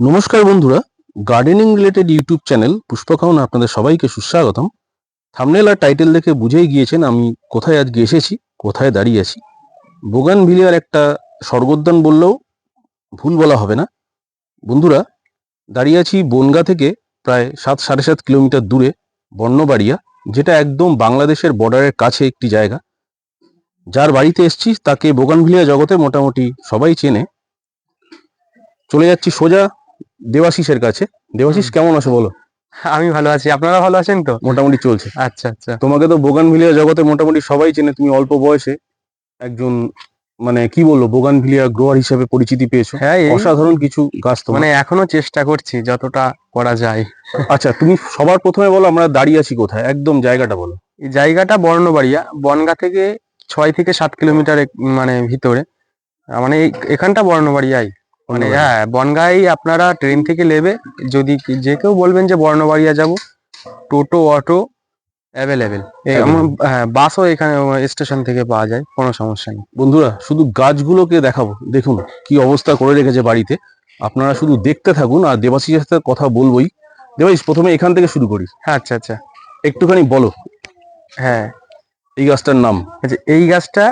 নমস্কার বন্ধুরা gardening related YouTube channel Pushpakaun আপনাদের সবাইকে সুস্বাগতম। থামনেল আর টাইটেল দেখে বুঝেই গিয়েছেন আমি কোথায় আজকে এসেছি, কোথায় দাঁড়িয়ে আছি। বোগান ভিলিয়ার একটা স্বর্গোদ্যান বললেও ভুল বলা হবে না। বন্ধুরা, দাঁড়িয়ে আছি বনগা থেকে প্রায় সাত সাড়ে সাত কিলোমিটার দূরে বর্ণবাড়িয়া, যেটা একদম বাংলাদেশের বর্ডারের কাছে একটি জায়গা। যার বাড়িতে এসছি, তাকে বোগানভিলিয়া জগতে মোটামুটি সবাই চেনে। চলে যাচ্ছি সোজা দেবাশিসের কাছে। দেবাশিস কেমন আছো বলো? আমি ভালো আছি। আপনারা ভালো আছেন তো? মোটামুটি চলছে। আচ্ছা আচ্ছা। তোমাকে তো বোগানভিলিয়া জগতে মোটামুটি সবাই চেনে তুমি অল্প বয়সে একজন মানে কি বলব বোগানভিলিয়া গ্রোয়ার হিসেবে পরিচিতি পেয়েছ। হ্যাঁ অসাধারণ কিছু গাছ তো মানে এখনও চেষ্টা করছি যতটা করা যায়। আচ্ছা তুমি সবার প্রথমে বলো আমরা দাঁড়িয়ে আছি কোথায়? একদম জায়গাটা বলো। এই জায়গাটা বর্ণবাড়িয়া বনগা থেকে ছয় থেকে সাত কিলোমিটার মানে ভিতরে। মানে এখানটা বর্ণবাড়িয়াই। মানে হ্যাঁ বনগাই আপনারা ট্রেন থেকে নেবে যদি যে কেউ বলবেন যে বর্ণবাড়িয়া যাব টোটো অটো অ্যাভেলেবেল. হ্যাঁ বাসও এখানে স্টেশন থেকে পাওয়া যায় কোনো সমস্যা নেই। বন্ধুরা শুধু গাছগুলোকে দেখাবো। দেখুন কি অবস্থা করে রেখেছে বাড়িতে। আপনারা শুধু দেখতে থাকুন আর দেবাশিসের সাথে কথা বলবোই। দেবাশিস প্রথমে এখান থেকে শুরু করি। হ্যাঁ আচ্ছা আচ্ছা। একটুখানি বলো। হ্যাঁ। এই গাছটার নাম? আচ্ছা এই গাছটা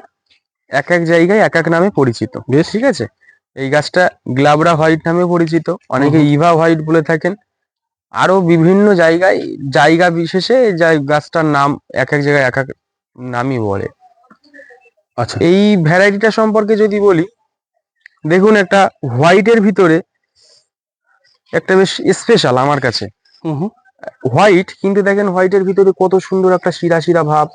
এক এক জায়গায় এক এক নামে পরিচিত। বেশ। ঠিক আছে? এই গাছটা গ্লাবরা হোয়াইট নামে পরিচিত। অনেকে ইভা হোয়াইট বলে থাকেন। আরও বিভিন্ন জায়গায় জায়গা বিশেষে জায়- গাছটার নাম এক এক জায়গায় এক এক নামই বলে। আচ্ছা। এই ভ্যারাইটিটা সম্পর্কে যদি বলি দেখুন একটা হোয়াইটের ভিতরে একটা বেশ স্পেশাল আমার কাছে। হোয়াইট কিন্তু দেখেন হোয়াইটের ভিতরে কত সুন্দর একটা শিরা শিরা ভাব।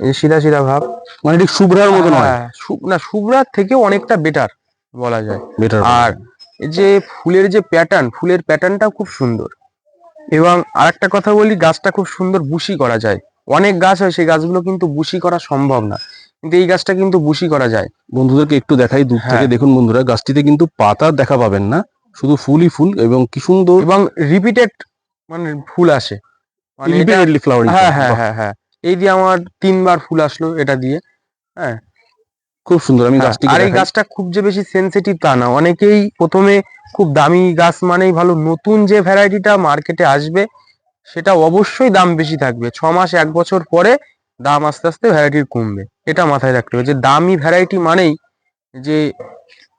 এই শিরা শিরা ভাব। মানে ঠিক শুভ্রার মতো নয়? হ্যাঁ, না শুভ্রার থেকেও অনেকটা বেটার বলা যায়। বেটার আর এই যে ফুলের যে প্যাটার্ন ফুলের প্যাটার্নটাও খুব সুন্দর। এবং আরেকটা কথা বলি গাছটা খুব সুন্দর বুশি করা যায়। অনেক গাছ হয় সেই গাছগুলো কিন্তু বুশি করা সম্ভব না। কিন্তু এই গাছটা কিন্তু বুশি করা যায়। বন্ধুদেরকে একটু দেখাই দূর থেকে হ্যাঁ। দেখুন বন্ধুরা গাছটিতে কিন্তু পাতা দেখা পাবেন না। শুধু ফুলই ফুল এবং কি সুন্দর এবং রিপিটেড মানে ফুল আসে। মানে ফ্লাওয়ারিং হ্যাঁ হ্যাঁ হ্যাঁ হ্যাঁ। এই দিয়ে আমার তিনবার ফুল আসলো এটা দিয়ে হ্যাঁ। খুব সুন্দর আমি হ্যাঁ, গাছটিকে আর এই গাছটা খুব যে বেশি সেনসিটিভ তা না। অনেকেই প্রথমে খুব দামি গাছ মানেই ভালো নতুন যে ভ্যারাইটিটা মার্কেটে আসবে সেটা অবশ্যই দাম বেশি থাকবে। ছ মাস এক বছর পরে দাম আস্তে আস্তে ভ্যারাইটির কমবে। এটা মাথায় রাখতে হবে যে দামি ভ্যারাইটি মানেই যে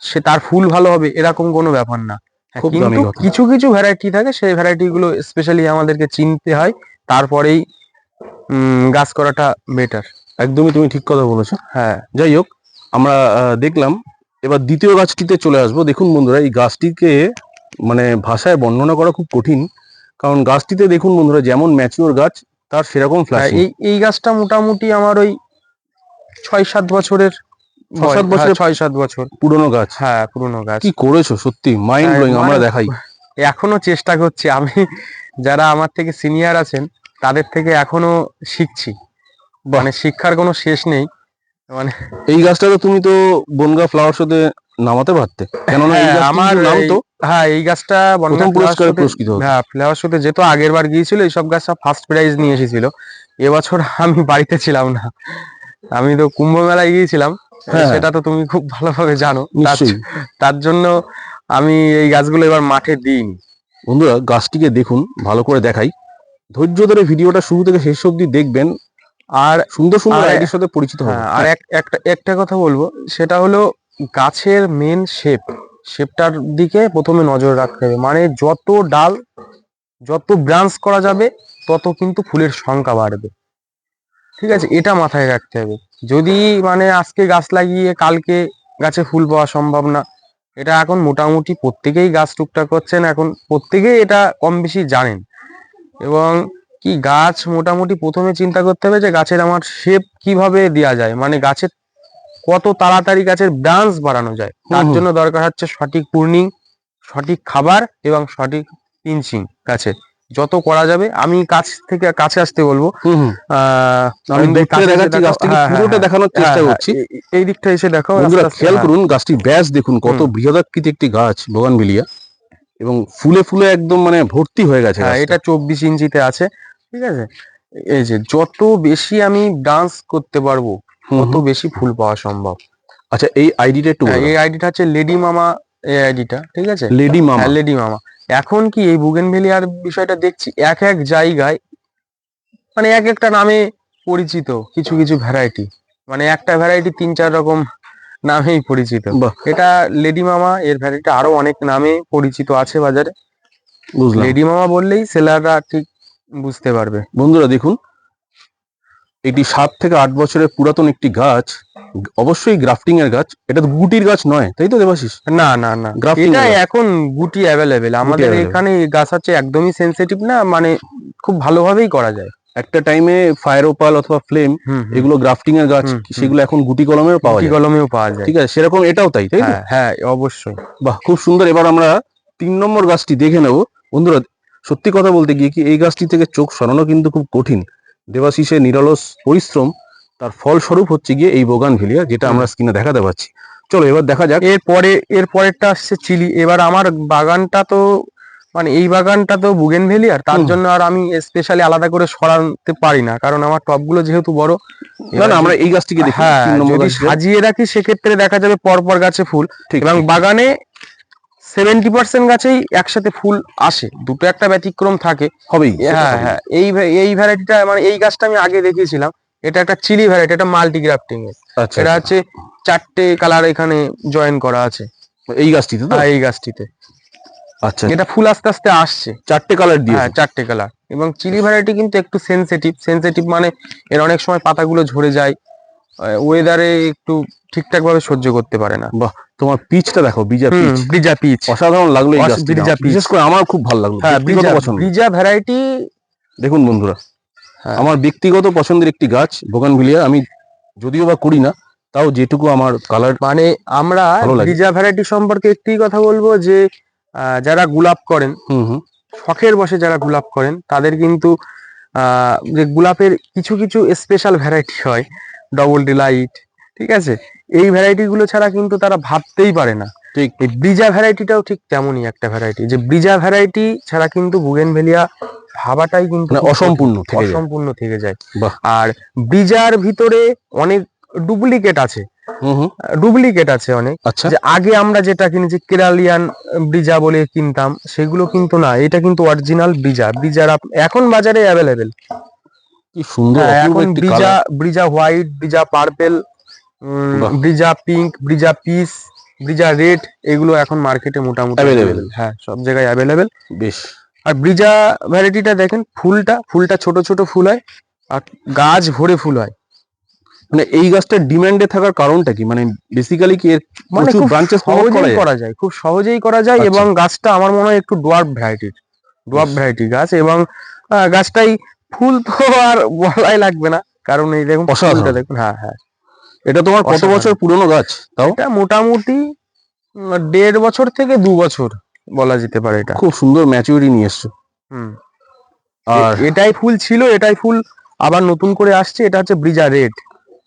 সে তার ফুল ভালো হবে এরকম কোনো ব্যাপার না। হ্যাঁ, কিন্তু কিছু কিছু ভ্যারাইটি থাকে সেই ভ্যারাইটি গুলো স্পেশালি আমাদেরকে চিনতে হয়। তারপরেই গাছ করাটা বেটার একদমই তুমি ঠিক কথা বলেছ। হ্যাঁ। যাই হোক আমরা দেখলাম এবার দ্বিতীয় গাছটিতে চলে আসব। দেখুন বন্ধুরা এই গাছটিকে মানে ভাষায় বর্ণনা করা খুব কঠিন। কারণ গাছটিতে দেখুন বন্ধুরা যেমন ম্যাচিওর গাছ তার সেরকম হ্যাঁ, এই এই গাছটা মোটামুটি আমার ওই ছয় সাত বছরের সাত বছরের হ্যাঁ, ছয় সাত বছর। পুরনো গাছ। হ্যাঁ পুরনো গাছ। কি করেছ? সত্যি মাইন্ড হ্যাঁ, ব্লোয়িং আমরা দেখাই। এখনও চেষ্টা করছি। আমি যারা আমার থেকে সিনিয়র আছেন তাদের থেকে এখনও শিখছি। মানে শিক্ষার কোনো শেষ নেই। মানে এই গাছটা তো তুমি তো বনগা ফ্লাওয়ার শোতে নামাতে পারতে। কেননা হ্যাঁ, আমার নাম তো। হ্যাঁ এই গাছটা বনগাঁ প্রথম পুরস্কারে পুরস্কৃত হ্যাঁ ফ্লাওয়ার শোতে যেহেতু আগের বার গিয়েছিল এইসব গাছ সব ফার্স্ট প্রাইজ নিয়ে এসেছিল। এবছর আমি বাড়িতে ছিলাম না। আমি তো কুম্ভ মেলায় গিয়েছিলাম। হ্যাঁ। সেটা তো তুমি খুব ভালোভাবে জানো। তার- তার জন্য আমি এই গাছগুলো এবার মাঠে দিইনি। বন্ধুরা গাছটিকে দেখুন ভালো করে দেখাই। ধৈর্য ধরে ভিডিওটা শুরু থেকে শেষ অবধি দেখবেন আর সুন্দর সুন্দর আইডির সাথে পরিচিত হবে হ্যাঁ, আর এক- একটা একটা কথা বলব সেটা হলো গাছের মেন শেপ শেপটার দিকে প্রথমে নজর রাখতে হবে। মানে যত ডাল যত ব্রাঞ্চ করা যাবে তত কিন্তু ফুলের সংখ্যা বাড়বে। ঠিক আছে এটা মাথায় রাখতে হবে। যদি মানে আজকে গাছ লাগিয়ে কালকে গাছে ফুল পাওয়া সম্ভব না এটা এখন মোটামুটি প্রত্যেকেই গাছ টুকটাক করছেন এখন প্রত্যেকেই এটা কম বেশি জানেন। এবং কি গাছ মোটামুটি প্রথমে চিন্তা করতে হবে যে গাছের আমার শেপ কীভাবে দেওয়া যায় মানে গাছের কত তাড়াতাড়ি গাছের ব্রাঞ্চ বাড়ানো যায় তার। জন্য দরকার হচ্ছে সঠিক পূর্ণিং সঠিক খাবার এবং সঠিক পিঞ্চিং গাছের যত করা যাবে আমি কাছ থেকে কাছে আসতে বলব। দেখানোর চেষ্টা হ্যাঁ, করছি হ্যাঁ, এই- এই দিকটা এসে দেখো খেয়াল হ্যাঁ। করুন গাছটি ব্যাস দেখুন কত। বৃহদাকৃতি একটি গাছ বোগানভিলিয়া এবং ফুলে ফুলে একদম মানে ভর্তি হয়ে গেছে হ্যাঁ এটা চব্বিশ ইঞ্চিতে আছে ঠিক আছে? এই যে যত বেশি আমি ডান্স করতে পারব তত বেশি ফুল পাওয়া সম্ভব। আচ্ছা এই আইডিটা একটু হ্যাঁ, এই আইডিটা হচ্ছে লেডি মামা এই আইডিটা ঠিক আছে? লেডি মামা। হ্যাঁ লেডি মামা। এখন কি এই বুগেনভেলিয়ার বিষয়টা দেখছি এক এক জায়গায় মানে এক একটা নামে পরিচিত কিছু কিছু ভ্যারাইটি মানে একটা ভ্যারাইটি তিন চার রকম নামেই পরিচিত। এটা লেডি মামা এর ভ্যারাইটি আরও অনেক নামে পরিচিত আছে বাজারে। লেডি মামা বললেই সেলাররা ঠিক বুঝতে পারবে। বন্ধুরা দেখুন এটি সাত থেকে আট বছরের পুরাতন একটি গাছ। অবশ্যই গ্রাফটিং এর গাছ। এটা তো গুটির গাছ নয় তাই তো দেবাশিস? না না না। এটা এখন গুটি অ্যাভেলেবেল আমাদের এখানে গাছ হচ্ছে একদমই সেনসিটিভ না মানে খুব ভালোভাবেই করা যায়। একটা টাইমে ফায়ারোপাল অথবা ফ্লেম। এগুলো গ্রাফটিং এর গাছ। সেগুলো এখন গুটি কলমেও পাওয়া যায়। কলমেও পাওয়া যায়। ঠিক আছে সেরকম এটাও তাই তাই না হ্যাঁ হ্যাঁ অবশ্যই। বাহ খুব সুন্দর। এবার আমরা তিন নম্বর গাছটি দেখে নেব। বন্ধুরা সত্যি কথা বলতে গিয়ে কি এই গাছটি থেকে চোখ সরানো কিন্তু খুব কঠিন। দেবাশিসের নিরলস পরিশ্রম তার ফলস্বরূপ হচ্ছে গিয়ে এই বোগান ভিলিয়া যেটা আমরা স্ক্রিনে দেখাতে পাচ্ছি। চলো এবার দেখা যাক। এরপরে এর পরেরটা আসছে চিলি। এবার আমার বাগানটা তো মানে এই বাগানটা তো বুগেন আর তার জন্য আর আমি স্পেশালি আলাদা করে সরাতে পারি না কারণ আমার টবগুলো যেহেতু বড় না না আমরা এই গাছটিকে দেখি হ্যাঁ যদি সাজিয়ে রাখি সেক্ষেত্রে দেখা যাবে পরপর গাছে ফুল। এবং বাগানে সেভেন্টি পার্সেন্ট গাছেই একসাথে ফুল আসে দুটো একটা ব্যতিক্রম থাকে। হবেই হ্যাঁ হ্যাঁ এই এই ভ্যারাইটিটা মানে এই গাছটা আমি আগে দেখিয়েছিলাম এটা একটা চিলি ভ্যারাইটি এটা মাল্টি গ্রাফটিং এর। আচ্ছা এটা আচ্ছা। হচ্ছে চারটে কালার এখানে জয়েন করা আছে। এই গাছটিতে হ্যাঁ, এই গাছটিতে। আচ্ছা। এটা ফুল আস্তে আস্তে আসছে। চারটে কালার দিয়ে হ্যাঁ চারটে কালার এবং চিলি ভ্যারাইটি কিন্তু একটু সেনসিটিভ সেনসিটিভ মানে এর অনেক সময় পাতাগুলো ঝরে যায়। ওয়েদারে একটু ঠিকঠাক ভাবে সহ্য করতে পারে না। বাহ তোমার পিচটা দেখো বিজা পিচ ব্রিজা পিচ অসাধারণ লাগল ব্রিজা আমার। বিশেষ করে আমার খুব ভালো লাগল। হ্যাঁ ব্রিজা পছন্দ। ব্রিজা ভ্যারাইটি দেখুন বন্ধুরা হ্যাঁ। আমার ব্যক্তিগত পছন্দের একটি গাছ বোগানভিলিয়া আমি যদিও বা করি না তাও যেটুকু আমার কালার মানে আমরা। ব্রিজা ভ্যারাইটি সম্পর্কে একটি কথা বলব যে যারা গোলাপ করেন শখের বসে যারা গোলাপ করেন তাদের কিন্তু যে গোলাপের কিছু কিছু স্পেশাল ভ্যারাইটি হয় ডবল ডিলাইট ঠিক আছে? এই ভ্যারাইটি গুলো ছাড়া কিন্তু তারা ভাবতেই পারে না। ঠিক। এই ব্রিজা ভ্যারাইটিটাও ঠিক তেমনই একটা ভ্যারাইটি যে ব্রিজা ভ্যারাইটি ছাড়া কিন্তু বুগেনভেলিয়া ভাবাটাই কিন্তু মানে অসম্পূর্ণ থেকে যায়। অসম্পূর্ণ থেকে যায়। আর ব্রিজার ভিতরে অনেক ডুপ্লিকেট আছে। ডুপ্লিকেট আছে অনেক। আচ্ছা। যে আগে আমরা যেটা কিনেছি কেরালিয়ান ব্রিজা বলে কিনতাম সেগুলো কিন্তু না এটা কিন্তু অরিজিনাল ব্রিজা। ব্রিজার এখন বাজারে অ্যাভেলেবেল কি সুন্দর হ্যাঁ, এখন Brisa Brisa white Brisa purple. Brisa pink Brisa peace Brisa red এগুলো এখন মার্কেটে মোটামুটি available। হ্যাঁ সব জায়গায় অ্যাভেলেবেল বেশ। আর ব্রিজা ভ্যারাইটিটা দেখেন ফুলটা ফুলটা ছোট ছোট ফুল হয় আর গাছ ভরে ফুল হয়। মানে এই গাছটার ডিমান্ডে থাকার কারণটা কি? মানে বেসিক্যালি কি এর মানে খুব ব্রাঞ্চেস সহজেই যায়? করা যায় খুব সহজেই করা যায় আচ্ছা। এবং গাছটা আমার মনে হয় একটু ডোয়ার্ফ ভ্যারাইটির ডোয়ার্ফ ভ্যারাইটি গাছ এবং গাছটাই ফুল তো আর বলাই লাগবে না কারণ এই দেখুন। ফুলটা দেখুন হ্যাঁ হ্যাঁ। এটা তোমার কত বছর পুরনো গাছ তাও? এটা মোটামুটি দেড় বছর থেকে দু বছর বলা যেতে পারে এটা। খুব সুন্দর ম্যাচুরিটি নিয়ে এসছো। হুম। আর এটাই ফুল ছিল এটাই ফুল আবার নতুন করে আসছে এটা হচ্ছে ব্রিজা রেড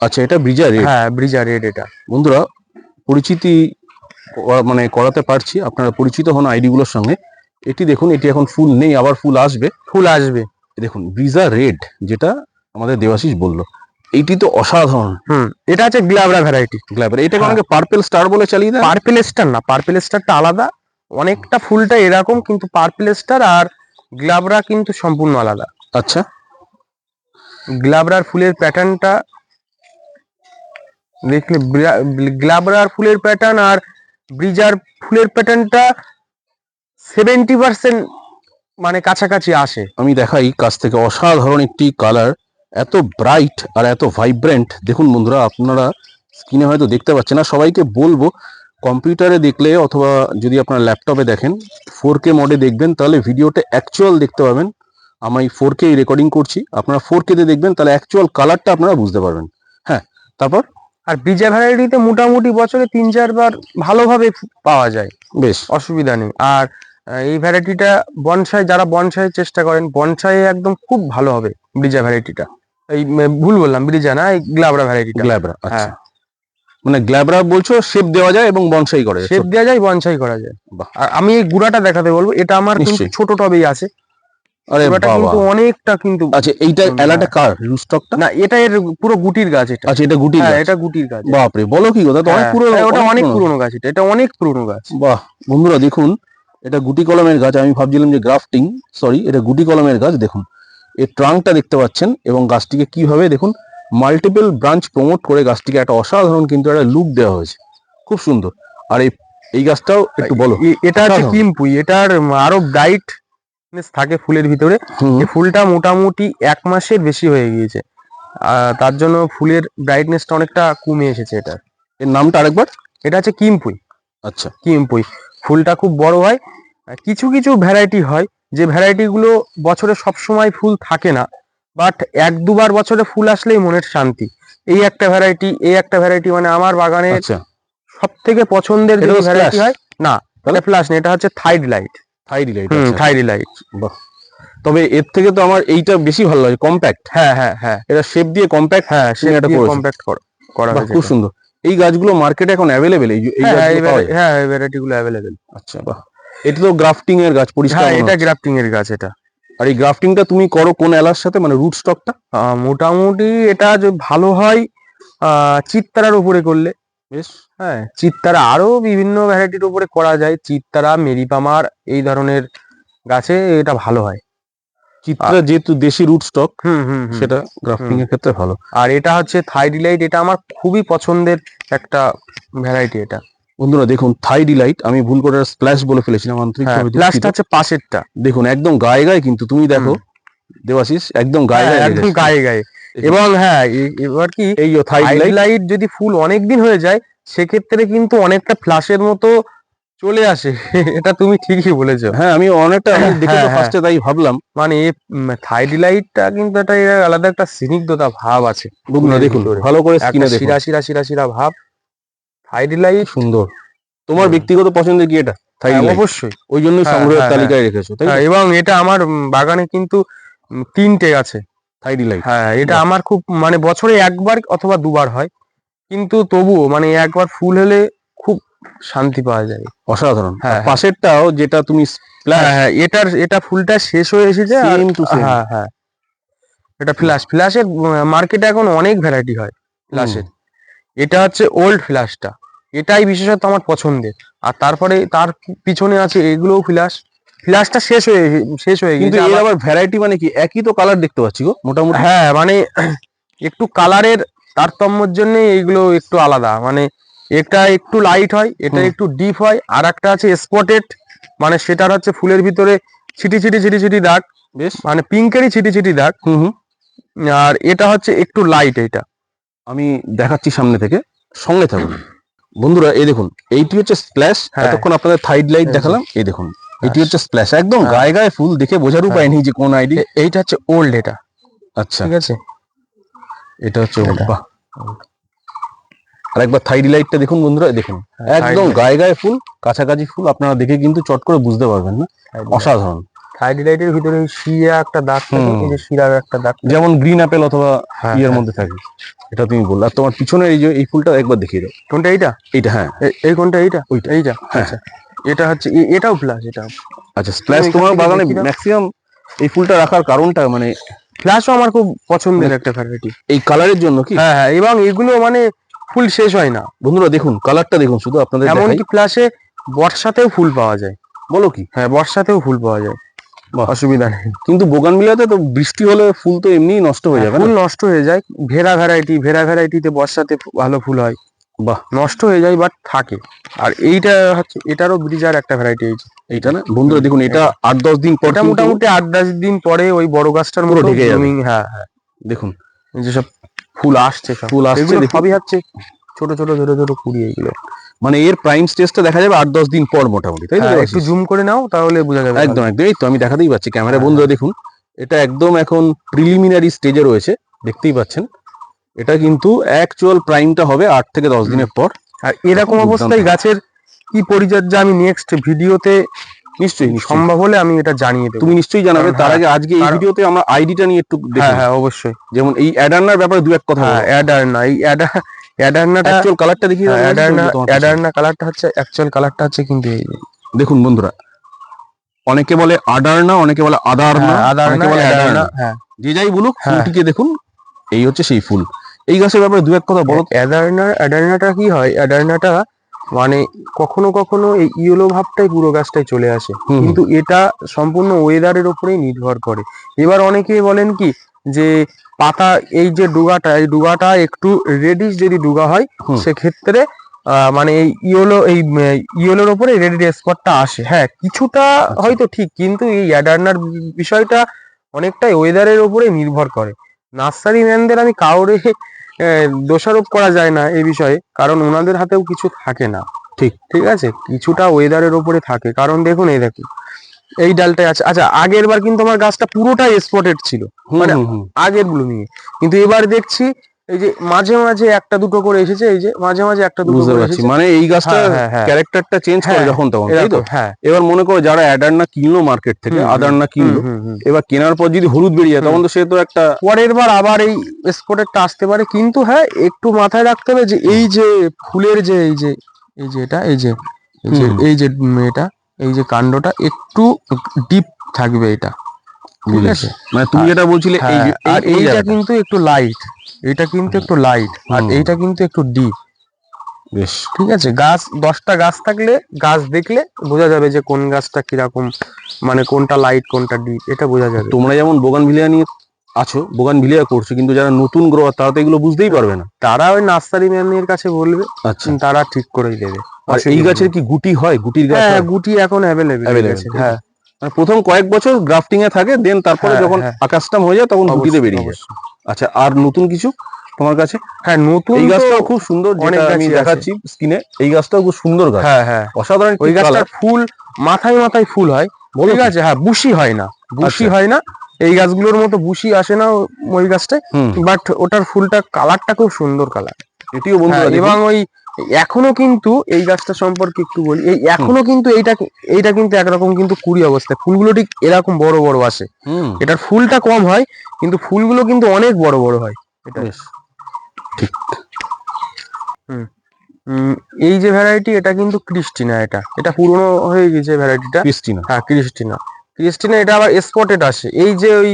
আচ্ছা এটা ব্রিজা রেড হ্যাঁ ব্রিজা রেড এটা। বন্ধুরা পরিচিতি মানে করাতে পারছি আপনারা পরিচিত হন আইডি গুলোর সঙ্গে। এটি দেখুন এটি এখন ফুল নেই আবার ফুল আসবে। ফুল আসবে। দেখুন ব্রিজা রেড যেটা আমাদের দেবাশিস বলল। এইটি তো অসাধারণ। হুম এটা হচ্ছে গ্লাবরা ভ্যারাইটি গ্ল্যাবার এটাকে হ্যাঁ। অনেকে পার্পেল স্টার বলে চালিয়ে দেয়। পার্পেল স্টার না পার্পেল স্টারটা আলাদা। অনেকটা ফুলটা এরকম কিন্তু পার্পেল স্টার আর গ্লাবরা কিন্তু সম্পূর্ণ আলাদা। আচ্ছা। গ্লাবরার ফুলের প্যাটার্নটা দেখলে ব্রা- গ্লাবরার ফুলের প্যাটার্ন আর ব্রিজার ফুলের প্যাটার্নটা সেভেন্টি পার্সেন্ট মানে কাছাকাছি আসে। আমি দেখাই কাছ থেকে অসাধারণ একটি কালার এত ব্রাইট আর এত ভাইব্রেন্ট দেখুন বন্ধুরা, আপনারা স্ক্রিনে হয়তো দেখতে পাচ্ছেন না, সবাইকে বলব কম্পিউটারে দেখলে অথবা যদি আপনার ল্যাপটপে দেখেন ফোর কে মোডে দেখবেন, তাহলে ভিডিওটা অ্যাকচুয়াল দেখতে পাবেন। আমি ফোর কে রেকর্ডিং করছি, আপনারা ফোর তে দেখবেন, তাহলে অ্যাকচুয়াল কালারটা আপনারা বুঝতে পারবেন। হ্যাঁ তারপর? আর ব্রিজা ভ্যারাইটিতে মোটামুটি বছরে তিন চারবার ভালোভাবে পাওয়া যায়। বেশ। অসুবিধা নেই। আর এই ভ্যারাইটিটা বনসাই যারা বনসাই চেষ্টা করেন বনসাই একদম খুব ভালো হবে ব্রিজা ভ্যারাইটিটা এই ভুল বললাম ব্রিজা না এই গ্লাবরা ভ্যারাইটিটা গ্ল্যাবরা আচ্ছা। হ্যাঁ। মানে গ্ল্যাবরা বলছো শেপ দেওয়া যায় এবং বনসাই করে শেপ দেওয়া যায় বনসাই করা যায়। আর আমি এই গুড়াটা দেখাতে বলব এটা আমার ছোট টবেই আছে। আরে বাবা। কিন্তু অনেকটা কিন্তু আচ্ছা এইটা হুম, এলাটা কার? রুস্টকটা না এটা এর পুরো গুটির গাছ এটা। আচ্ছা এটা গুটি হ্যাঁ এটা গুটির গাছ। বাপরে বলো কি কথা তো অনেক হ্যাঁ, হ্যাঁ, ওটা অনেক পুরনো। গাছ এটা এটা অনেক পুরনো গাছ। বাহ বন্ধুরা দেখুন এটা গুটি কলমের গাছ আমি ভাবছিলাম যে গ্রাফটিং সরি এটা গুটি কলমের গাছ দেখুন। এর ট্রাঙ্কটা দেখতে পাচ্ছেন এবং গাছটিকে কীভাবে দেখুন মাল্টিপল ব্রাঞ্চ প্রমোট করে গাছটিকে একটা অসাধারণ কিন্তু একটা লুক দেওয়া হয়েছে। খুব সুন্দর। আর এই এই গাছটাও একটু বলো। এ- এটা হচ্ছে অসাধারণ। কিমপুই এটার আরও ব্রাইট থাকে ফুলের ভিতরে। ফুলটা মোটামুটি এক মাসের বেশি হয়ে গিয়েছে। তার জন্য ফুলের ব্রাইটনেসটা অনেকটা কমে এসেছে এটা। এর নামটা আরেকবার। এটা হচ্ছে কিমপুই। আচ্ছা। কিমপুই। ফুলটা খুব বড় হয়। কিছু কিছু ভ্যারাইটি হয়। যে ভ্যারাইটিগুলো বছরে সব সময় ফুল থাকে না বাট এক দুবার বছরে ফুল আসলেই মনের শান্তি। এই একটা ভ্যারাইটি এই একটা ভ্যারাইটি মানে আমার বাগানে আচ্ছা। সব থেকে পছন্দের যে ভ্যারাইটি হয় না এটা ফ্লাশ না এটা হচ্ছে থাইড লাইট থাইরি লাইট হুম থাইড লাইট বাহ। তবে এর থেকে তো আমার এইটা বেশি ভালো লাগে কম্প্যাক্ট হ্যাঁ হ্যাঁ হ্যাঁ। এটা শেপ দিয়ে কম্প্যাক্ট হ্যাঁ করেছ। কম্প্যাক্ট করা খুব সুন্দর। এই গাছগুলো মার্কেটে এখন অ্যাভেলেবেল এই হ্যাঁ এই ভ্যারাইটি- গুলো অ্যাভেলেবেল আচ্ছা বাহ। এটা তো গ্রাফটিং এর গাছ পরিষ্কার হ্যাঁ এটা। গ্রাফটিং এর গাছ এটা। আর এই গ্রাফটিংটা তুমি করো কোন এলার সাথে? মানে রুট স্টকটা মোটামুটি এটা যে ভালো হয় আহ, চিত্তারার উপরে করলে। বেশ। হ্যাঁ চিত্তারা আরও বিভিন্ন ভ্যারাইটির উপরে করা যায়। চিত্তারা মেরিপামার এই ধরনের গাছে এটা ভালো হয়। চিত্রা যেহেতু দেশি রুট স্টক। সেটা গ্রাফটিং এর ক্ষেত্রে ভালো। আর এটা হচ্ছে থাইডিলাইট এটা আমার খুবই পছন্দের একটা ভ্যারাইটি এটা। বন্ধুরা দেখুন থাই ডিলাইট আমি ভুল করে স্প্ল্যাশ বলে ফেলেছিলাম আন্তরিকভাবে দুঃখিত। হচ্ছে পাশেরটা। দেখুন একদম গায়ে গায়ে কিন্তু তুমি দেখো দেবাশিস একদম গায়ে হ্যাঁ, গায়ে একদম গায়ে গায়ে। এবং হ্যাঁ এবার কি এই হাইলাইট যদি ফুল অনেক দিন হয়ে যায় সেক্ষেত্রে কিন্তু অনেকটা ফ্লাশের মতো চলে আসে। এটা তুমি ঠিকই বলেছ। হ্যাঁ আমি অনেকটা আমি দেখে তো ফার্স্টে তাই ভাবলাম। মানে থাইডিলাইটটা কিন্তু একটা আলাদা একটা স্নিগ্ধতা ভাব আছে। দেখুন ভালো করে স্কিনে দেখুন। শিরা শিরা শিরা শিরা ভাব। থাইডিলাইট সুন্দর। তোমার ব্যক্তিগত পছন্দের কি এটা? হ্যাঁ, অবশ্যই। ওই জন্যই হ্যাঁ, সংগ্রহের হ্যাঁ, তালিকায় রেখেছো তাই এবং এটা আমার বাগানে কিন্তু তিনটে আছে। থাই ডিলাইট হ্যাঁ এটা আমার খুব মানে বছরে একবার অথবা দুবার হয়। কিন্তু তবুও মানে একবার ফুল হলে খুব শান্তি পাওয়া যায়। অসাধারণ। হ্যাঁ, হ্যাঁ। পাশেরটাও যেটা তুমি হ্যাঁ হ্যাঁ এটার এটা ফুলটা শেষ হয়ে এসেছে হ্যাঁ হ্যাঁ। এটা ফ্ল্যাশ ফ্ল্যাশের মার্কেটে এখন অনেক ভ্যারাইটি হয় ফ্ল্যাশের এটা হচ্ছে ওল্ড ফ্ল্যাশটা এটাই বিশেষত আমার পছন্দের। আর তারপরে তার পিছনে আছে এগুলোও ফ্ল্যাশ ফ্ল্যাশটা শেষ হয়ে শেষ হয়ে গেছে। এর আবার- ভ্যারাইটি মানে কি? একই তো কালার দেখতে পাচ্ছি গো মোটামুটি। হ্যাঁ মানে একটু কালারের তারতম্যর জন্য এইগুলো একটু আলাদা। মানে এটা একটু লাইট হয় এটা একটু ডিপ হয় আর একটা আছে স্পটেড মানে সেটার হচ্ছে ফুলের ভিতরে ছিটি ছিটি ছিটি ছিটি দাগ। বেশ। মানে পিঙ্কেরই ছিটি ছিটি দাগ। হুম হুম। আর এটা হচ্ছে একটু লাইট এটা আমি দেখাচ্ছি সামনে থেকে সঙ্গে থাকুন। বন্ধুরা এই দেখুন এইটি হচ্ছে স্প্ল্যাশ। এতক্ষণ আপনাদের থাইড লাইট দেখালাম এই দেখুন। এটি হচ্ছে স্প্ল্যাশ একদম হ্যাঁ। গায়ে গায়ে ফুল দেখে বোঝার উপায় নেই যে কোন আইডি এইটা হচ্ছে ওল্ড এটা। আচ্ছা। ঠিক আছে? এটা হচ্ছে এটা। বাহ। আর একবার থাইড লাইটটা দেখুন বন্ধুরা দেখুন। হ্যাঁ, একদম গায়ে গায়ে ফুল কাছাকাছি ফুল আপনারা দেখে কিন্তু চট করে বুঝতে পারবেন না। অসাধারণ। থাইডিলাইটের ভিতরে শিরা একটা দাগ থাকে এই যে শিরার একটা দাগ যেমন গ্রিন অ্যাপেল অথবা হ্যাঁ, ইয়ের হ্যাঁ। মধ্যে থাকে। এটা তুমি বললে। আর তোমার পিছনে এই যে এই ফুলটা একবার দেখিয়ে দাও। কোনটা এইটা? এইটা হ্যাঁ। এই কোনটা এইটা? ওইটা। এইটা? হ্যাঁ। আচ্ছা। এটা হচ্ছে এটাও ফ্লাশ এটা আচ্ছা স্প্ল্যাশ তোমার বাগানে ম্যাক্সিমাম এই ফুলটা রাখার কারণটা মানে ফ্ল্যাশও আমার খুব পছন্দের। একটা ভ্যারাইটি এই কালারের জন্য কি? হ্যাঁ হ্যাঁ এবং এগুলো মানে ফুল শেষ হয় না। বন্ধুরা দেখুন কালারটা দেখুন শুধু আপনাদের দেখাই। এমনকি ফ্ল্যাশে বর্ষাতেও ফুল পাওয়া যায়। বলো কি? হ্যাঁ বর্ষাতেও ফুল পাওয়া যায়। অসুবিধা নেই। কিন্তু বোগানবিলাতে তো বৃষ্টি হলে ফুল তো এমনি নষ্ট হয়ে যাবে ফুল নষ্ট হয়ে যায়। ভেরা ভ্যারাইটি ভেরা ভ্যারাইটিতে বর্ষাতে ভালো ফুল হয়। বাহ নষ্ট হয়ে যায় বাট থাকে। আর এইটা হচ্ছে এটারও ব্রিজার একটা ভ্যারাইটি হয়েছে এইটা না? বন্ধুরা দেখুন এটা আট দশ দিন পর এটা মোটামুটি আট দশ দিন পরে ওই বড় গাছটার মতো ঢেকে যাবে। হ্যাঁ হ্যাঁ। দেখুন। যেসব ফুল আসছে ফুল আসছে সবই হচ্ছে ছোট ছোট ছোট ছোট কুড়ি এগুলো। মানে এর প্রাইম স্টেজটা দেখা যাবে আট দশ দিন পর মোটামুটি তাই হ্যাঁ, একটু জুম করে নাও তাহলে বোঝা যাবে। একদম একদম। এই তো আমি দেখাতেই পাচ্ছি। ক্যামেরা হ্যাঁ, বন্ধুরা দেখুন এটা একদম এখন প্রিলিমিনারি স্টেজে রয়েছে দেখতেই পাচ্ছেন। এটা কিন্তু অ্যাকচুয়াল প্রাইমটা হবে আট থেকে দশ দিনের পর। আর এরকম অবস্থায় গাছের কি পরিচর্যা আমি নেক্সট ভিডিওতে নিশ্চয়ই সম্ভব হলে আমি এটা জানিয়ে দেবো। তুমি নিশ্চয়ই জানাবে তার হ্যাঁ, আগে আজকে এই ভিডিওতে আমরা আইডিটা নিয়ে একটু হ্যাঁ দেখি হ্যাঁ অবশ্যই। যেমন এই অ্যাডার্নার ব্যাপারে দু এক কথা হ্যাঁ অ্যাডারনা এই অ্যাডা অ্যাডারনাটা অ্যাকচুয়াল কালারটা দাও অ্যাডারনা। অ্যাডারনা কালারটা হচ্ছে অ্যাকচুয়াল কালারটা হচ্ছে কিন্তু এই দেখুন বন্ধুরা অনেকে বলে আডারনা অনেকে বলে আদারনা হ্যাঁ, আদার অনেকে না, বলে অ্যাডার অ্যাডারনা হ্যাঁ। যে যাই বলুক হ্যাঁ। ফুলটিকে দেখুন এই হচ্ছে সেই ফুল। এই গাছের ব্যাপারে দু এক কথা বলো। অ্যাডার্নার অ্যাডার্নাটা কি হয়? অ্যাডার্নাটা মানে কখনো কখনো এই ইয়েলো ভাবটাই পুরো গাছটায় চলে আসে। কিন্তু এটা সম্পূর্ণ ওয়েদারের উপরেই নির্ভর করে। এবার অনেকে বলেন কি যে পাতা এই যে ডুগাটা এই ডুগাটা একটু রেডিশ যদি ডুগা হয় সেক্ষেত্রে আহ, মানে এই ইয়েলো এই ইয়েলোর ওপরে রেড স্পটটা আসে। হ্যাঁ কিছুটা আচ্ছা। হয়তো ঠিক কিন্তু এই অ্যাডার্নার বিষয়টা অনেকটাই ওয়েদারের উপরে নির্ভর করে। নার্সারি ম্যানদের আমি কাউরে দোষারোপ করা যায় না এই বিষয়ে কারণ ওনাদের হাতেও কিছু থাকে না। ঠিক। ঠিক আছে? কিছুটা ওয়েদারের ওপরে থাকে। কারণ দেখুন এই দেখুন এই ডালটাই আছে। আচ্ছা আগের বার কিন্তু আমার গাছটা পুরোটাই স্পটেড ছিল। মানে। আগের ব্লুমিং নিয়ে। কিন্তু এবার দেখছি এই যে মাঝে মাঝে একটা দুটো করে এসেছে এই যে মাঝে মাঝে একটা দুটো বুঝতে করে পারছি। এসেছে। মানে এই গাছটা হ্যাঁ, হ্যাঁ, হ্যাঁ। ক্যারেক্টারটা চেঞ্জ করে যখন তখন তাই তো? হ্যাঁ। এবার মনে করো যারা অ্যাডারনা কিনলো মার্কেট থেকে আদারনা কিনলো। এবার কেনার পর যদি হলুদ বেরিয়ে যায় তখন তো সে তো একটা পরের বার আবার এই স্পটেরটা আসতে পারে। কিন্তু হ্যাঁ একটু মাথায় রাখতে হবে যে এই যে ফুলের যে এই যে এই যে এটা এই যে এই যে এটা এই যে কাণ্ডটা একটু ডিপ থাকবে এটা। বুঝেছি। মানে তুমি যেটা বলছিলে এই হ্যাঁ, এই- আর এইটা কিন্তু একটু লাইট এটা কিন্তু একটু লাইট আর এইটা কিন্তু একটু ডিপ বেশ। ঠিক আছে? গাছ দশটা গাছ থাকলে গাছ দেখলে বোঝা যাবে যে কোন গাছটা কীরকম মানে কোনটা লাইট কোনটা ডিপ এটা বোঝা যাবে। তোমরা যেমন বোগান ভিলিয়া নিয়ে আছো বোগান ভিলিয়া করছ কিন্তু যারা নতুন গ্রোয়ার তারা তো এগুলো বুঝতেই পারবে না। তারা ওই নার্সারি ম্যানের কাছে বলবে আচ্ছা। তারা ঠিক করেই দেবে। আর এই গাছের কি গুটি হয়? গুটির গাছ হ্যাঁ গুটি এখন অ্যাভেলেবেল হ্যাঁ। মানে প্রথম কয়েক বছর গ্রাফটিং এ থাকে দেন তারপরে হ্যাঁ, যখন হ্যাঁ। আকাশটাম হয়ে যায় তখন গুটিতে বেরিয়ে যায়। আচ্ছা আর নতুন কিছু তোমার কাছে? হ্যাঁ নতুন এই গাছটাও খুব সুন্দর অনেক আমি দেখাচ্ছি স্কিনে এই গাছটাও খুব সুন্দর গাছ। হ্যাঁ হ্যাঁ। অসাধারণ ওই গাছটার ফুল মাথায় মাথায় ফুল হয় বলো ঠিক আছে? হ্যাঁ বুশি হয় না বুশি আচ্ছা। হয় না। এই গাছগুলোর মতো বুশি আসে না ওই গাছটায় বাট ওটার ফুলটা কালারটা খুব সুন্দর কালার এটিও বন্ধুরা হ্যাঁ, এবং ওই এখনও কিন্তু এই গাছটা সম্পর্কে একটু বলি। এই এখনও কিন্তু এইটা এইটা কিন্তু একরকম কিন্তু কুড়ি অবস্থায়। ফুলগুলো ঠিক এরকম বড় বড় আসে। হুম। এটার ফুলটা কম হয় কিন্তু ফুলগুলো কিন্তু অনেক বড় বড় হয়। এটা বেশ। উম, এই যে ভ্যারাইটি এটা কিন্তু ক্রিস্টিনা এটা। এটা পুরনো হয়ে গেছে ভ্যারাইটিটা ক্রিস্টিনা হ্যাঁ ক্রিস্টিনা ক্রিস্টিনা এটা আবার স্পটেড আসে। এই যে ওই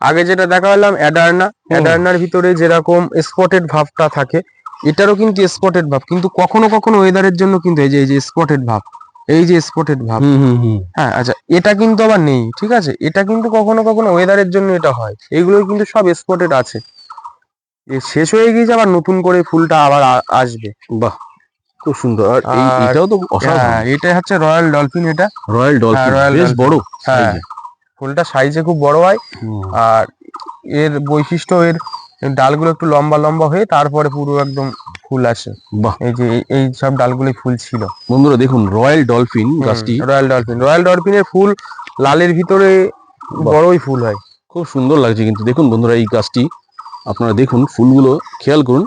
আগে যেটা দেখা গেলাম অ্যাডার্না অ্যাডার্নার ভিতরে যেরকম স্পটেড ভাবটা থাকে এটারও কিন্তু স্পটেড ভাব কিন্তু কখনো কখনো ওয়েদারের জন্য কিন্তু এই যে এই যে স্পটেড ভাব এই যে স্পটেড ভাব। হ্যাঁ আচ্ছা এটা কিন্তু আবার নেই ঠিক আছে? এটা কিন্তু কখনো কখনো ওয়েদারের জন্য এটা হয়। এগুলো কিন্তু সব স্পটেড আছে। এ শেষ হয়ে গিয়েছে আবার নতুন করে ফুলটা আবার আসবে। বাহ খুব সুন্দর। এটাও তো হ্যাঁ এটা হচ্ছে রয়্যাল ডলফিন এটা। রয়্যাল ডলফিন বেশ বড় হ্যাঁ। ফুলটা সাইজে খুব বড় হয়। আর এর বৈশিষ্ট্য এর ডালগুলো একটু লম্বা লম্বা হয়ে তারপরে পুরো একদম ফুল আসে। বাহ। এই যে এই- সব ডালগুলোই ফুল ছিল। বন্ধুরা দেখুন রয়্যাল ডলফিন গাছটি। Royal dolphin. রয়্যাল ডলফিনের ফুল লালের ভিতরে বড়ই ফুল হয়। খুব সুন্দর লাগছে কিন্তু। দেখুন বন্ধুরা এই গাছটি আপনারা দেখুন ফুলগুলো খেয়াল করুন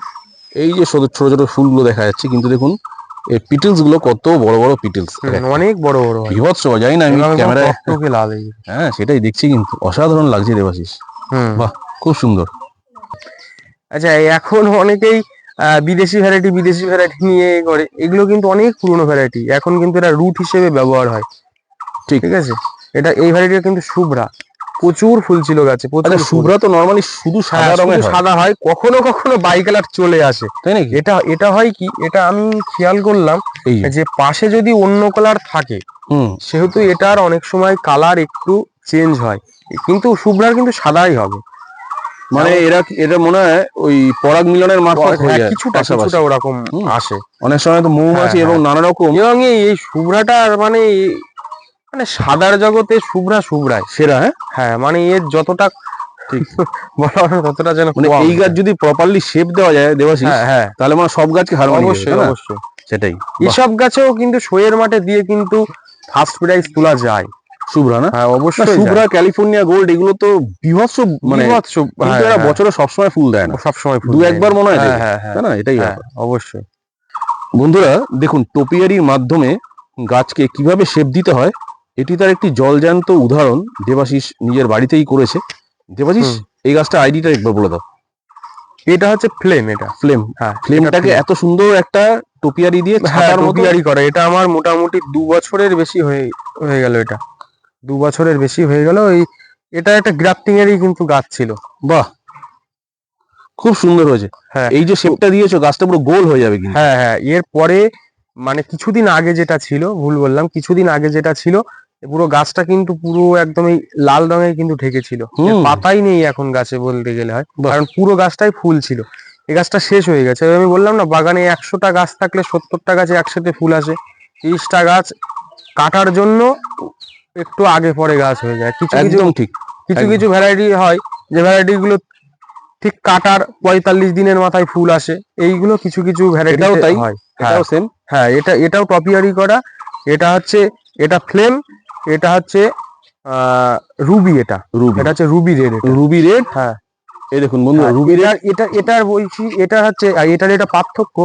এই যে ছোট ছোট ফুলগুলো দেখা যাচ্ছে কিন্তু দেখুন এই পিটেলসগুলো কত বড় বড় পিটেলস। অনেক বড় বড় বিভৎস জানি না আমি ক্যামেরায়। হ্যাঁ সেটাই দেখছি কিন্তু। অসাধারণ লাগছে দেবাশিস। হুম। বাহ খুব সুন্দর। আচ্ছা এখন অনেকেই আহ, বিদেশি ভ্যারাইটি বিদেশি ভ্যারাইটি নিয়ে করে। এগুলো কিন্তু অনেক পুরনো ভ্যারাইটি এখন কিন্তু এটা রুট হিসেবে ব্যবহার হয়। ঠিক। ঠিক আছে? এটা এই ভ্যারাইটিটা কিন্তু শুভ্রা। প্রচুর ফুল ছিল গাছে আচ্ছা শুভ্রা তো নর্মালি শুধু হ্যাঁ, সাদা রঙের সাদা হয় কখনো কখনো বাই কালার চলে আসে। তাই নাকি? এটা এটা হয় কি এটা আমি খেয়াল করলাম যে, পাশে যদি অন্য কালার থাকে হুম। সেহেতু এটার অনেক সময় কালার একটু চেঞ্জ হয়। কিন্তু শুভ্রার কিন্তু সাদাই হবে। মানে এরা এরা মনে হয় ওই পরাগ মিলনের মারফত হয়ে হ্যাঁ, যায় কিছুটা কিছুটা ওরকম আসে। অনেক সময় তো মৌমাছি হ্যাঁ, এবং নানা রকম এবং এই শুভ্রাটার মানে মানে সাদার জগতে শুভ্রা শুভ্রায় সেরা হ্যাঁ? হ্যাঁ মানে এর যতটা ঠিক। বলা ততটা যেন মানে এই গাছ যদি প্রপারলি শেপ দেওয়া যায় দেবাশিস হ্যাঁ হ্যাঁ। তাহলে মানে সব গাছকে হার অবশ্যই অবশ্যই। সেটাই। এসব গাছেও কিন্তু শোয়ের মাঠে দিয়ে কিন্তু ফার্স্ট প্রাইজ তোলা যায়। শুভ্রা না? হ্যাঁ অবশ্যই শুভ্রা ক্যালিফোর্নিয়া গোল্ড এগুলো তো বিভৎস মানে হ্যাঁ, এরা বছরে সবসময় ফুল দেয় না। সব সময় দু একবার মনে হয় হ্যাঁ হ্যাঁ হ্যাঁ। তাই না? এটাই হ্যাঁ অবশ্যই। বন্ধুরা দেখুন টোপিয়ারির মাধ্যমে গাছকে কীভাবে শেপ দিতে হয় এটি তার একটি জলজান্ত উদাহরণ দেবাশিস নিজের বাড়িতেই করেছে। দেবাশিস এই গাছটা আইডিটা একবার বলে দাও। এটা হচ্ছে ফ্লেম এটা। ফ্লেম। হ্যাঁ ফ্লেমটাকে এত সুন্দর একটা টোপিয়ারি দিয়ে হ্যাঁ ছাতার মতো করা। এটা আমার মোটামুটি দু বছরের বেশি হয়ে হয়ে গেল এটা। দু বছরের বেশি হয়ে গেল। এই এটা একটা গ্রাফটিং এরই কিন্তু গাছ ছিল। বাহ! খুব সুন্দর হয়েছে। হ্যাঁ। এই যে শেপটা দিয়েছ গাছটা পুরো গোল হয়ে যাবে কিন্তু। হ্যাঁ হ্যাঁ। এর পরে মানে কিছুদিন আগে যেটা ছিল ভুল বললাম কিছুদিন আগে যেটা ছিল পুরো গাছটা কিন্তু পুরো একদম এই লাল রঙের কিন্তু ঢেকেছিল। পাতাই নেই এখন গাছে বলতে গেলে হয়। কারণ পুরো গাছটাই ফুল ছিল। এই গাছটা শেষ হয়ে গেছে। আমি বললাম না বাগানে একশোটা গাছ থাকলে সত্তরটা গাছে একসাথে ফুল আসে। তিরিশটা গাছ কাটার জন্য একটু আগে পরে গাছ হয়ে যায়। কিছু কিছু ঠিক। কিছু কিছু ভ্যারাইটি হয় যে ভ্যারাইটি গুলো ঠিক কাটার পঁয়তাল্লিশ দিনের মাথায় ফুল আসে এইগুলো কিছু কিছু ভ্যারাইটি তাই? হয়। এটাও সেম হ্যাঁ এটা এটাও টপিয়ারি করা। এটা হচ্ছে এটা ফ্লেম এটা হচ্ছে আহ, রুবি এটা। রুবি এটা হচ্ছে রুবি রেড রুবি রেড হ্যাঁ। এই দেখুন বন্ধু হ্যাঁ, রুবি রেড এটা এটার বলছি এটা হচ্ছে এটার এটা পার্থক্য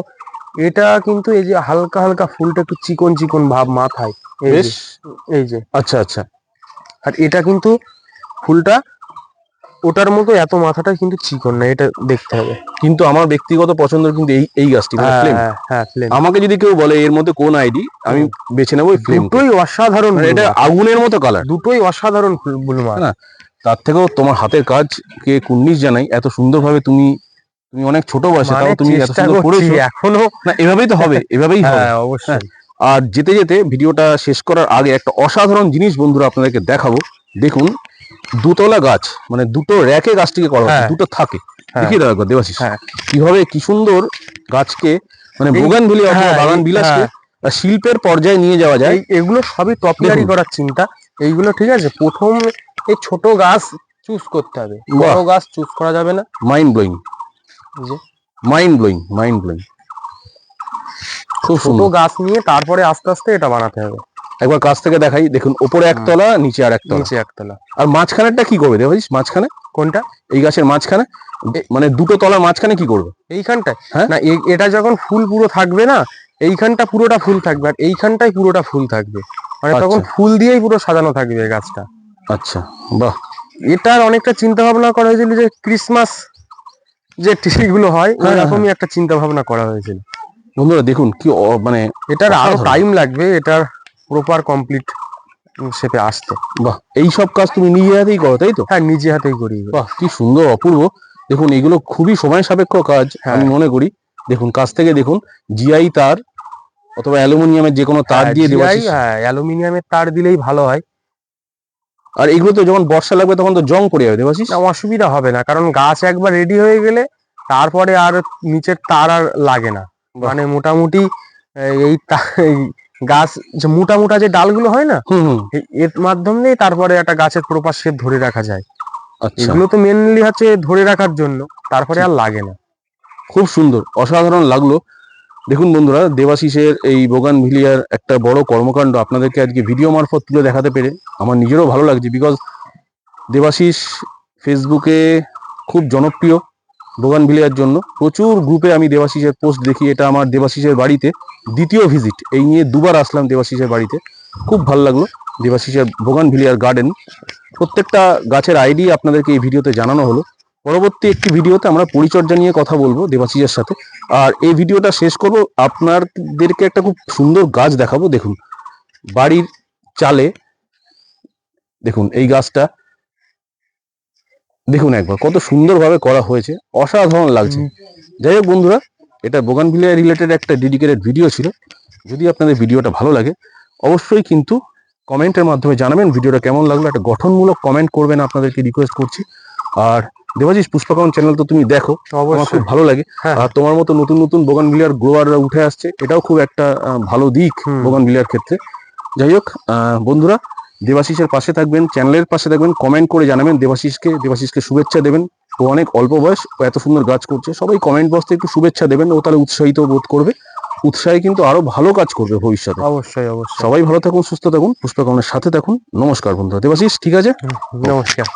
এটা কিন্তু এই যে হালকা হালকা ফুলটা একটু চিকন চিকন ভাব মাথায়। এই যে, বেশ। এই যে আচ্ছা আচ্ছা। আর এটা কিন্তু ফুলটা ওটার মতো এত মাথাটা কিন্তু চিকন না এটা দেখতে হবে। কিন্তু আমার ব্যক্তিগত পছন্দ কিন্তু এই এই গাছটি মানে হ্যাঁ হ্যাঁ, হ্যাঁ। আমাকে যদি কেউ বলে এর মধ্যে কোন আইডি আমি বেছে নেব দুটোই অসাধারণ মানে এটা আগুনের মতো কালার দুটোই অসাধারণ হ্যাঁ, তার থেকেও তোমার হাতের কাজকে কুর্নিশ জানাই এত সুন্দরভাবে তুমি তুমি অনেক ছোট বয়সে মানে তাও তুমি এত সুন্দর করেছ এখনও। না এভাবেই তো হবে এভাবেই হবে। হ্যাঁ অবশ্যই আর যেতে যেতে ভিডিওটা শেষ করার আগে একটা অসাধারণ জিনিস বন্ধুরা আপনাদেরকে দেখাবো। দেখুন দুতলা গাছ মানে দুটো র্যাকে গাছটিকে করা হচ্ছে হ্যাঁ। দুটো থাকে। হ্যাঁ। দেখিয়ে দাও একবার দেবাশিস। হ্যাঁ। কীভাবে কি সুন্দর গাছকে মানে বোগান ভুলি অথবা হ্যাঁ, বাগান বিলাসকে হ্যাঁ। শিল্পের পর্যায়ে নিয়ে যাওয়া যায়। এগুলো সবই টপিয়ারি করার চিন্তা। এইগুলো ঠিক আছে প্রথম এই ছোট গাছ চুজ করতে হবে। বড় গাছ চুজ করা যাবে না। Mind blowing mind blowing mind blowing খুব সুন্দর। গাছ নিয়ে তারপরে আস্তে আস্তে এটা বানাতে হবে। একবার কাছ থেকে দেখাই দেখুন ওপরে একতলা নিচে আর একতলা নিচে একতলা আর মাঝখানেরটা কি করবে দেবাশিস মাঝখানে? কোনটা? এই গাছের মাঝখানে। মানে দুটো তলার মাঝখানে কি করবে? এইখানটায়? হ্যাঁ? না এটা যখন ফুল পুরো থাকবে না এইখানটা পুরোটা ফুল থাকবে আর এইখানটাই পুরোটা ফুল থাকবে। মানে তখন আচ্ছা। ফুল দিয়েই পুরো সাজানো থাকবে গাছটা। আচ্ছা বাহ। এটার অনেকটা চিন্তা ভাবনা করা হয়েছিল যে ক্রিসমাস যে ট্রিগুলো হয় হ্যাঁ, এরকমই একটা চিন্তা ভাবনা করা হয়েছিল। বন্ধুরা দেখুন কি মানে এটার আরও টাইম লাগবে এটার প্রপার কমপ্লিট শেপে আসতে। বাহ এই সব কাজ তুমি নিজে হাতেই করো তাই তো? হ্যাঁ নিজে হাতেই করি। বাহ কি সুন্দর অপূর্ব। দেখুন এগুলো খুবই সময় সাপেক্ষ কাজ হ্যাঁ। আমি মনে করি। দেখুন কাছ থেকে দেখুন জিআই তার অথবা অ্যালুমিনিয়ামের যে কোনো তার হ্যাঁ, দিয়ে দেওয়া হ্যাঁ অ্যালুমিনিয়ামের তার দিলেই ভালো হয়। আর এগুলো তো যখন বর্ষা লাগবে তখন তো জং পড়ে যাবে দেবাশিস? না, অসুবিধা হবে না কারণ গাছ একবার রেডি হয়ে গেলে তারপরে আর নিচের তার আর লাগে না। মানে মোটামুটি এই- গাছ যে মোটা মোটা যে ডালগুলো হয় না এর মাধ্যমে তারপরে একটা গাছের প্রপার শেপ ধরে রাখা যায়। আচ্ছা। এগুলো তো মেনলি হচ্ছে ধরে রাখার জন্য তারপরে আর লাগে না। খুব সুন্দর অসাধারণ লাগল। দেখুন বন্ধুরা, দেবাশিসের এই বোগান ভিলিয়ার একটা বড় কর্মকাণ্ড আপনাদেরকে আজকে ভিডিও মারফত তুলে দেখাতে পেরে আমার নিজেরও ভালো লাগছে বিকজ দেবাশিস ফেসবুকে খুব জনপ্রিয় বোগান ভিলিয়ার জন্য। প্রচুর গ্রুপে আমি দেবাশিসের পোস্ট দেখি, এটা আমার দেবাশিসের বাড়িতে। দ্বিতীয় ভিজিট এই নিয়ে দুবার আসলাম দেবাশিসের বাড়িতে। খুব ভালো লাগল দেবাশিসের বোগান ভিলিয়ার গার্ডেন প্রত্যেকটা গাছের আইডি আপনাদেরকে এই ভিডিওতে জানানো হলো। পরবর্তী একটি ভিডিওতে আমরা পরিচর্যা নিয়ে কথা বলব দেবাশিসের সাথে। আর এই ভিডিওটা শেষ করব। আপনাদেরকে একটা খুব সুন্দর গাছ দেখাবো। দেখুন, বাড়ির চালে, দেখুন এই গাছটা। দেখুন একবার, কত সুন্দরভাবে করা হয়েছে। অসাধারণ লাগছে। যাই হোক বন্ধুরা, এটা বোগানভিলিয়া রিলেটেড একটা ডেডিকেটেড ভিডিও ছিল। যদি আপনাদের ভিডিওটা ভালো লাগে, অবশ্যই কিন্তু কমেন্টের মাধ্যমে জানাবেন। ভিডিওটা কেমন লাগল? একটা গঠনমূলক কমেন্ট করবেন। আপনাদেরকে রিকোয়েস্ট করছি। আর দেবাজিস পুষ্পাকাউন চ্যানেল তো তুমি দেখো আমার খুব ভালো লাগে। হ্যাঁ। আর তোমার মতো নতুন নতুন বোগান ভিলিয়ার গ্রোয়াররা উঠে আসছে এটাও খুব একটা ভালো দিক। বোগান ভিলিয়ার ক্ষেত্রে। যাই হোক বন্ধুরা দেবাশিসের পাশে থাকবেন চ্যানেলের পাশে থাকবেন কমেন্ট করে জানাবেন দেবাশিসকে দেবাশিসকে শুভেচ্ছা দেবেন। ও অনেক অল্প বয়স ও এত সুন্দর গাছ করছে। সবাই কমেন্ট বক্সে একটু শুভেচ্ছা দেবেন ও তাহলে উৎসাহিত বোধ করবে। উৎসাহে কিন্তু আরও ভালো কাজ করবে ভবিষ্যতে। অবশ্যই অবশ্যই। সবাই ভালো থাকুন সুস্থ থাকুন পুষ্পাকরণের সাথে থাকুন। নমস্কার বন্ধুরা। দেবাশিস ঠিক আছে? নমস্কার।